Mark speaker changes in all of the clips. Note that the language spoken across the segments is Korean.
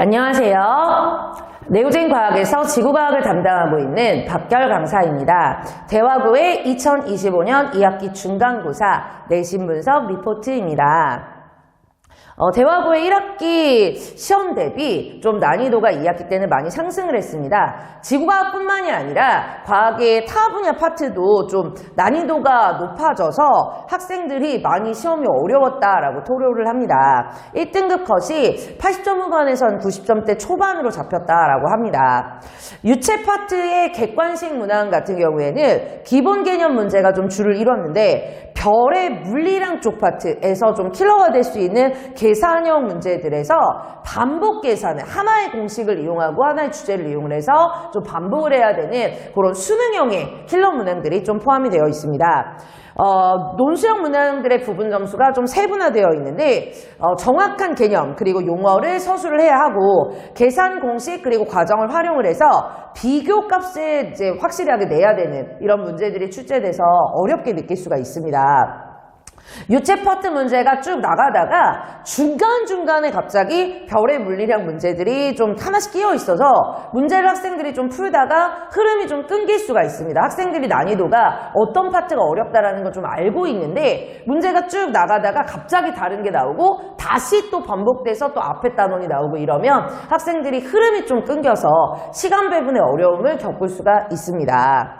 Speaker 1: 안녕하세요. 내우진 과학에서 지구과학을 담당하고 있는 박결 강사입니다. 대화고의 2025년 2학기 중간고사 내신 분석 리포트입니다. 어, 대화고의 1학기 시험 대비 좀 난이도가 2학기 때는 많이 상승을 했습니다. 지구과학뿐만이 아니라 과학의 타 분야 파트도 좀 난이도가 높아져서 학생들이 많이 시험이 어려웠다라고 토로를 합니다. 1등급 컷이 80점 후반에선 90점대 초반으로 잡혔다라고 합니다. 유체 파트의 객관식 문항 같은 경우에는 기본 개념 문제가 좀 줄을 이뤘는데 별의 물리량 쪽 파트에서 좀 킬러가 될 수 있는 계산형 문제들에서 반복 계산을 하나의 공식을 이용하고 하나의 주제를 이용해서 좀 반복을 해야 되는 그런 수능형의 킬러 문항들이 좀 포함이 되어 있습니다. 어, 논술형 문항들의 부분 점수가 좀 세분화되어 있는데 어, 정확한 개념 그리고 용어를 서술을 해야 하고 계산 공식 그리고 과정을 활용을 해서 비교 값을 이제 확실하게 내야 되는 이런 문제들이 출제돼서 어렵게 느낄 수가 있습니다. 유체 파트 문제가 쭉 나가다가 중간중간에 갑자기 별의 물리량 문제들이 좀 하나씩 끼어 있어서 문제를 학생들이 좀 풀다가 흐름이 좀 끊길 수가 있습니다. 학생들이 난이도가 어떤 파트가 어렵다라는 걸 좀 알고 있는데 문제가 쭉 나가다가 갑자기 다른 게 나오고 다시 또 반복돼서 또 앞에 단원이 나오고 이러면 학생들이 흐름이 좀 끊겨서 시간 배분의 어려움을 겪을 수가 있습니다.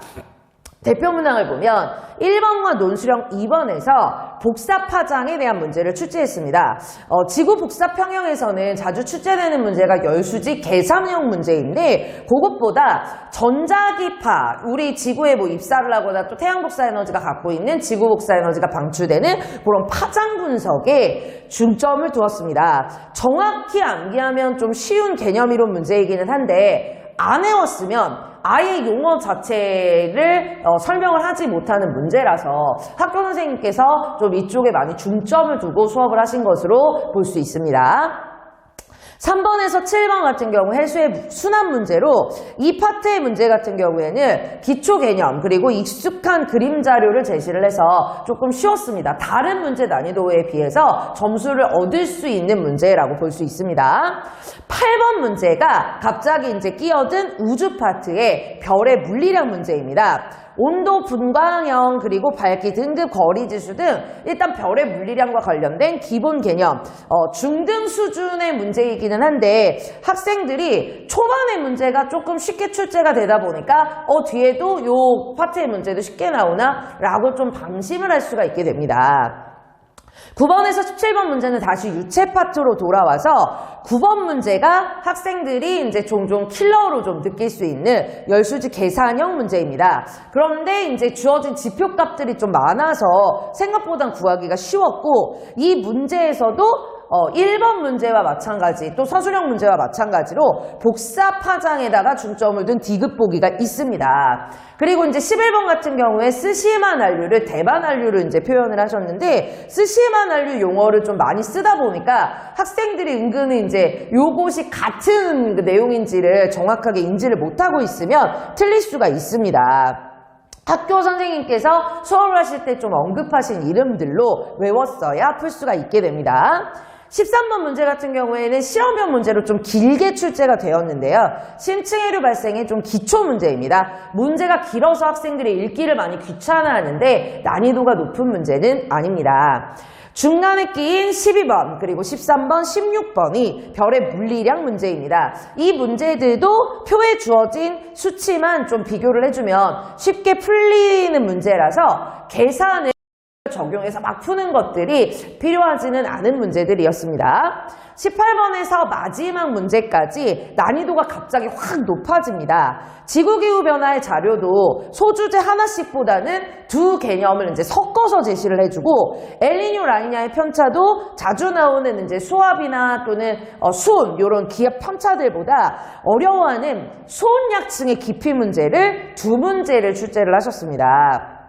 Speaker 1: 대표 문항을 보면 1번과 논술형 2번에서 복사 파장에 대한 문제를 출제했습니다. 어, 지구 복사 평형에서는 자주 출제되는 문제가 열수지 계산형 문제인데 그것보다 전자기파 우리 지구에 뭐 입사를 하거나 또 태양 복사 에너지가 갖고 있는 지구 복사 에너지가 방출되는 그런 파장 분석에 중점을 두었습니다. 정확히 암기하면 좀 쉬운 개념 이론 문제이기는 한데 안 외웠으면 아예 용어 자체를 어, 설명을 하지 못하는 문제라서 학교 선생님께서 좀 이쪽에 많이 중점을 두고 수업을 하신 것으로 볼 수 있습니다. 3번에서 7번 같은 경우 해수의 순환 문제로 이 파트의 문제 같은 경우에는 기초 개념 그리고 익숙한 그림 자료를 제시를 해서 조금 쉬웠습니다. 다른 문제 난이도에 비해서 점수를 얻을 수 있는 문제라고 볼 수 있습니다. 8번 문제가 갑자기 이제 끼어든 우주 파트의 별의 물리량 문제입니다. 온도 분광형 그리고 밝기 등급 거리 지수 등 일단 별의 물리량과 관련된 기본 개념 어, 중등 수준의 문제이기는 한데 학생들이 초반의 문제가 조금 쉽게 출제가 되다 보니까 어 뒤에도 요 파트의 문제도 쉽게 나오나 라고 좀 방심을 할 수가 있게 됩니다. 9번에서 17번 문제는 다시 유체 파트로 돌아와서 9번 문제가 학생들이 이제 종종 킬러로 좀 느낄 수 있는 열수지 계산형 문제입니다. 그런데 이제 주어진 지표 값들이 좀 많아서 생각보단 구하기가 쉬웠고 이 문제에서도 어, 1번 문제와 마찬가지 또 서술형 문제와 마찬가지로 복사 파장에다가 중점을 둔 디귿 보기가 있습니다. 그리고 이제 11번 같은 경우에 쓰시만 한류를 대반 한류를 이제 표현을 하셨는데 쓰시만 한류 용어를 좀 많이 쓰다 보니까 학생들이 은근히 이제 요것이 같은 그 내용인지를 정확하게 인지를 못하고 있으면 틀릴 수가 있습니다. 학교 선생님께서 수업을 하실 때 좀 언급하신 이름들로 외웠어야 풀 수가 있게 됩니다. 13번 문제 같은 경우에는 실험형 문제로 좀 길게 출제가 되었는데요. 심층해류 발생의 좀 기초 문제입니다. 문제가 길어서 학생들이 읽기를 많이 귀찮아하는데 난이도가 높은 문제는 아닙니다. 중간에 끼인 12번 그리고 13번, 16번이 별의 물리량 문제입니다. 이 문제들도 표에 주어진 수치만 좀 비교를 해주면 쉽게 풀리는 문제라서 계산을 적용해서 막 푸는 것들이 필요하지는 않은 문제들이었습니다. 18번에서 마지막 문제까지 난이도가 갑자기 확 높아집니다. 지구기후 변화의 자료도 소주제 하나씩보다는 두 개념을 이제 섞어서 제시를 해주고 엘리뇨 라니냐의 편차도 자주 나오는 이제 수압이나 또는 어, 수온 이런 기압 편차들보다 어려워하는 수온약층의 깊이 문제를 두 문제를 출제를 하셨습니다.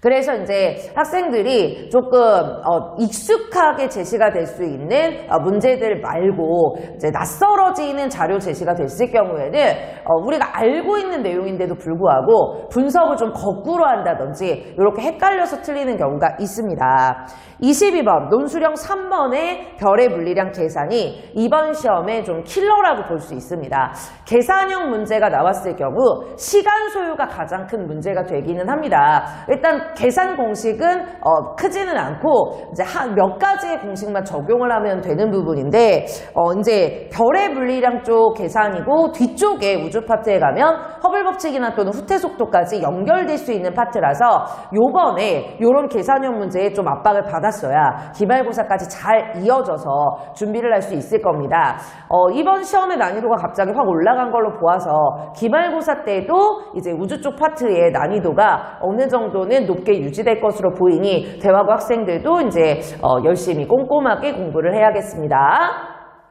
Speaker 1: 그래서 이제 학생들이 조금 어, 익숙하게 제시가 될 수 있는 어, 문제들 말고 이제 낯설어지는 자료 제시가 됐을 경우에는 어, 우리가 알고 있는 내용인데도 불구하고 분석을 좀 거꾸로 한다든지 이렇게 헷갈려서 틀리는 경우가 있습니다. 22번 논술형 3번의 별의 물리량 계산이 이번 시험에 좀 킬러라고 볼 수 있습니다. 계산형 문제가 나왔을 경우 시간 소요가 가장 큰 문제가 되기는 합니다. 일단 계산 공식은 어, 크지는 않고 이제 한 몇 가지의 공식만 적용을 하면 되는 부분인데 어, 이제 별의 물리량 쪽 계산이고 뒤쪽에 우주 파트에 가면 허블 법칙이나 또는 후퇴 속도까지 연결될 수 있는 파트라서 요번에 요런 계산형 문제에 좀 압박을 받았어야 기말고사까지 잘 이어져서 준비를 할 수 있을 겁니다. 어, 이번 시험의 난이도가 갑자기 확 올라간 걸로 보아서 기말고사 때도 이제 우주 쪽 파트의 난이도가 어느 정도는 높게 유지될 것으로 보이니 대화고 학생들도 이제 어, 열심히 꼼꼼하게 공부를 해야겠습니다.